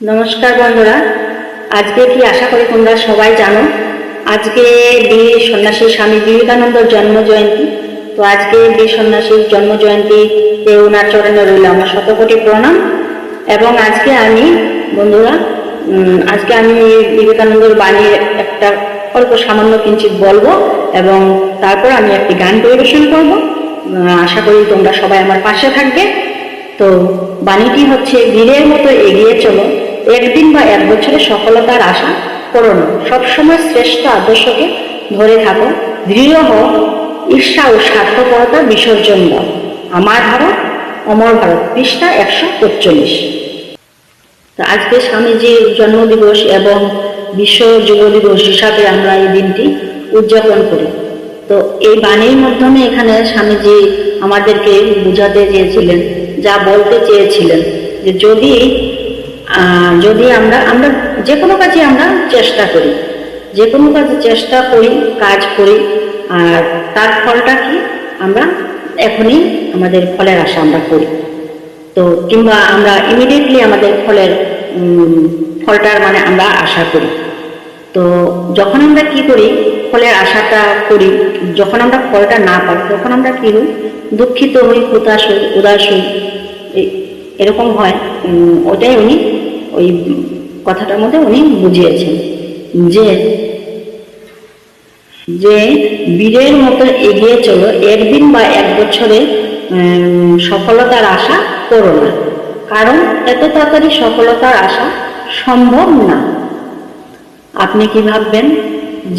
নমস্কার বন্ধুরা। আজকে কি আশা করি তোমরা সবাই জানো, আজকে বীর সন্ন্যাসী স্বামী বিবেকানন্দর জন্ম জয়ন্তী তো আজকে বীর সন্ন্যাসীর জন্ম জয়ন্তীতে ওনার চরণে রইল আমার শতকোটি প্রণাম। এবং আজকে আমি, বন্ধুরা আজকে আমি বিবেকানন্দর বাণীর একটা অল্প সামান্য কিঞ্চিত বলব এবং তারপর আমি একটি গান পরিবেশন করব। আশা করি তোমরা সবাই আমার পাশে থাকবে। তো বাণীটি হচ্ছে, বীরের মতো এগিয়ে চলো একদিন বা এক বছরে সফলতার আশা করো না সবসময় শ্রেষ্ঠ আদর্শকে ধরে থাকো দৃঢ় হও। ঈর্ষা ও স্বার্থপরতা বিসর্জন দাও। আমার ভারত, অমর ভারত। পৃষ্ঠা একশো পঁচল্লিশ তো আজকে স্বামীজির জন্মদিবস এবং বিশ্ব যুব দিবস হিসাবে আমরা এই দিনটি উদযাপন করি। তো এই বাণীর মাধ্যমে এখানে স্বামীজি আমাদেরকে বোঝাতে চেয়েছিলেন, যা বলতে চেয়েছিলেন যে যদি যদি আমরা আমরা যে কোনো কাজে আমরা চেষ্টা করি। যে কোনো কাজে চেষ্টা করি, কাজ করি, আর তার ফলটা কি? আমরা এখনই আমাদের ফলের আশা আমরা করি। তো কিংবা আমরা ইমিডিয়েটলি আমাদের ফলের ফলটার মানে আমরা আশা করি। তো যখন আমরা কি করি, ফলের আশাটা করি, যখন আমরা ফলটা না পাই, তখন আমরা কি হই? দুঃখিত হই, হতাশ হই, উদাস হই। এরকম হয়। ওটাই উনি ওই কথাটার মধ্যে উনি বুঝিয়েছেন যে যে বীরের মতো এগিয়ে চলো, একদিন বা এক বছরে সফলতার আশা করো না। কারণ এত তাড়াতাড়ি সফলতার আশা সম্ভব না। আপনি কি ভাববেন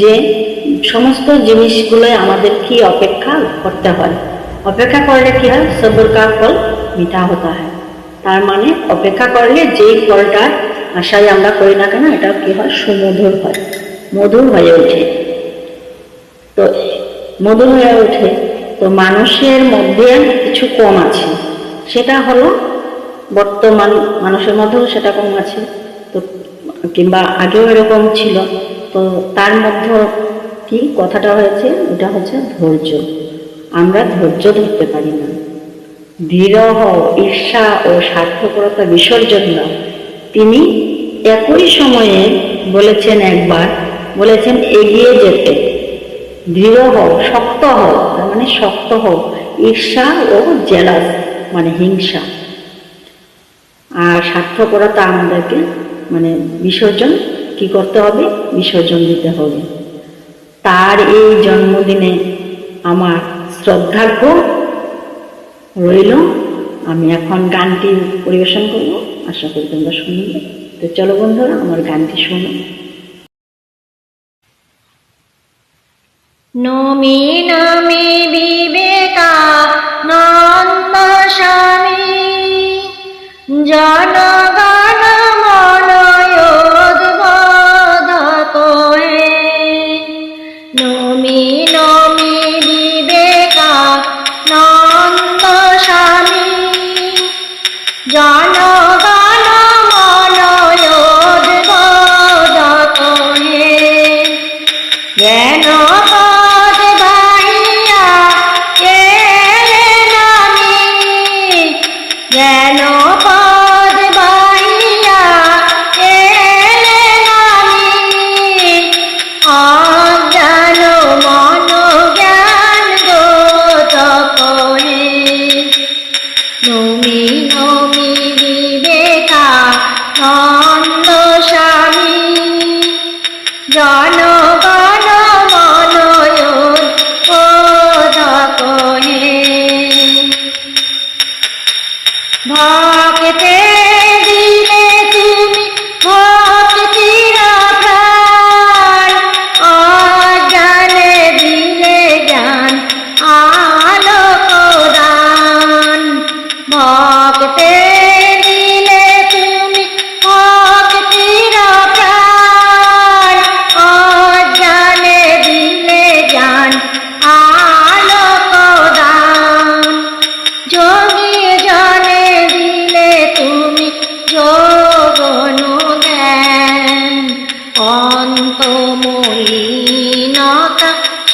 যে সমস্ত জিনিসগুলো আমাদের কি অপেক্ষা করতে হয়? অপেক্ষা করলে কি হয়? সবর কা ফল মিঠা হতা হয়। তার মানে অপেক্ষা করলে যেই ফলটার আশায় আমরা করি না কেন, এটা কি হয়? সুমধুর হয়। মধুর হয়ে ওঠে। তো মধুর হয়ে ওঠে। তো মানুষের মধ্যে কিছু কম আছে। সেটা হলো বর্তমান মানুষের মধ্যেও সেটা কম আছে। তো কিংবা আগেও এরকম ছিল। তো তার মধ্যে কি কথাটা হয়েছে? ওটা হচ্ছে ধৈর্য। আমরা ধৈর্য ধরতে পারি না। হও, ঈর্ষা ও স্বার্থপরতা বিসর্জন তিনি একই সময়ে বলেছেন একবার বলেছেন এগিয়ে যেতে। দৃঢ় হও শক্ত হও মানে শক্ত হও। ঈর্ষা ও জেলাস মানে হিংসা। আর স্বার্থপরতা আমাদেরকে মানে বিসর্জন কি করতে হবে? বিসর্জন দিতে হবে। তার এই জন্মদিনে আমার শ্রদ্ধার্ঘ রইল। আমি এখন গানটি পরিবেশন করব। আশা করি তোমরা শুনবে। তো চলো বন্ধুরা, আমার গানটি শোনো। নমি নমি বিবেকা নন্দ স্বামী জনগণ জনগণ মা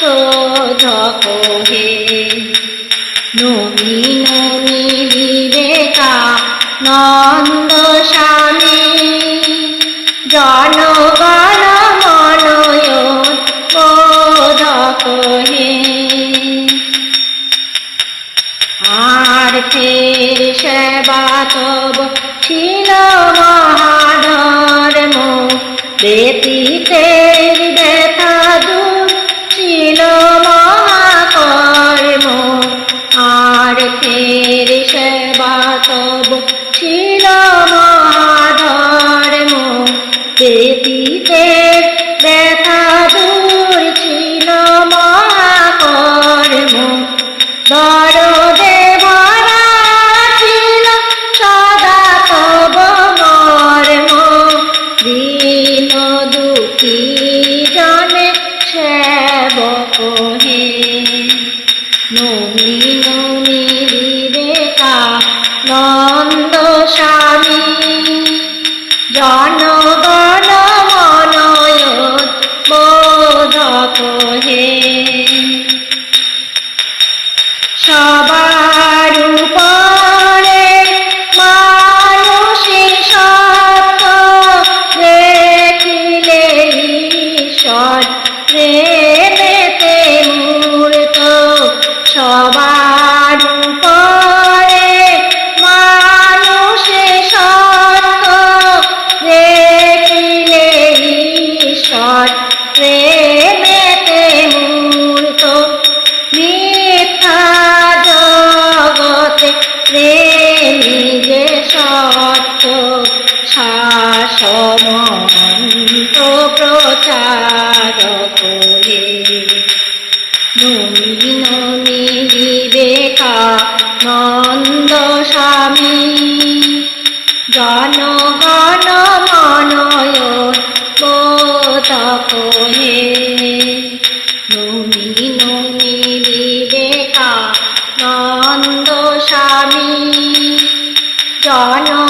শোধ কোহে বিবেকা নন্দ স্বামী জন দীন দুঃখী জনে সেবক হে নমি নমি বিবেকা নন্দ স্বামী জনগণ শাসমন্ত প্রচার করে নমি নমি বিবেকা নন্দ স্বামী। জনগণ মনয় বোধক হে নমি নমি বিবেকা নন্দ স্বামী। জনগণ